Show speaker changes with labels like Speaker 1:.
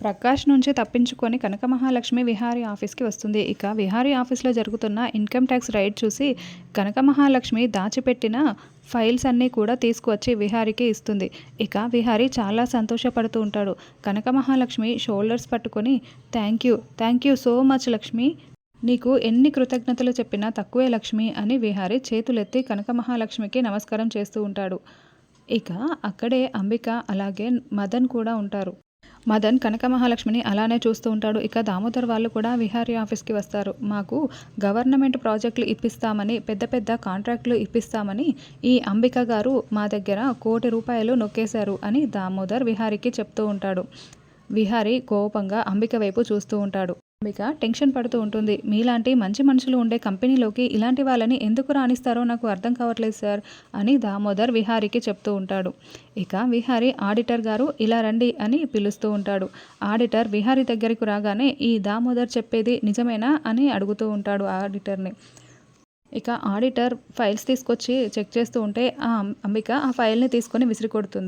Speaker 1: ప్రకాష్ నుంచి తప్పించుకొని కనక మహాలక్ష్మి విహారీ ఆఫీస్కి వస్తుంది. ఇక విహారీ ఆఫీస్లో జరుగుతున్న ఇన్కమ్ ట్యాక్స్ రైడ్ చూసి కనక మహాలక్ష్మి దాచిపెట్టిన ఫైల్స్ అన్నీ కూడా తీసుకువచ్చి విహారీకి ఇస్తుంది. ఇక విహారీ చాలా సంతోషపడుతూ ఉంటాడు. కనక మహాలక్ష్మి షోల్డర్స్ పట్టుకొని thank you thank you so much Lakshmi. నీకు ఎన్ని కృతజ్ఞతలు చెప్పినా తక్కువే లక్ష్మి అని విహారీ చేతులెత్తి కనక మహాలక్ష్మికి నమస్కారం చేస్తూ ఉంటాడు. ఇక అక్కడే అంబిక అలాగే మదన్ కూడా ఉంటారు. మదన్ కనక మహాలక్ష్మిని అలానే చూస్తూ ఉంటాడు. ఇక దామోదర్ వాళ్ళు కూడా విహారీ ఆఫీస్కి వస్తారు. మాకు గవర్నమెంట్ ప్రాజెక్టులు ఇప్పిస్తామని పెద్ద పెద్ద కాంట్రాక్టులు ఇప్పిస్తామని ఈ అంబిక గారు మా దగ్గర కోటి రూపాయలు నొక్కేశారు అని దామోదర్ విహారీకి చెప్తూ ఉంటాడు. విహారీ కోపంగా అంబిక వైపు చూస్తూ ఉంటాడు. అంబిక టెన్షన్ పడుతూ ఉంటుంది. మీలాంటి మంచి మనుషులు ఉండే కంపెనీలోకి ఇలాంటి వాళ్ళని ఎందుకు రాణిస్తారో నాకు అర్థం కావట్లేదు సార్ అని దామోదర్ విహారీకి చెప్తూ ఉంటాడు. ఇక విహారీ ఆడిటర్ గారు ఇలా రండి అని పిలుస్తూ ఉంటాడు. ఆడిటర్ విహారీ దగ్గరికి రాగానే ఈ దామోదర్ చెప్పేది నిజమేనా? అని అడుగుతూ ఉంటాడు ఆడిటర్ని. ఇక ఆడిటర్ ఫైల్స్ తీసుకొచ్చి చెక్ చేస్తూ ఉంటే ఆ అంబిక ఆ ఫైల్ని తీసుకొని విసిరి కొడుతుంది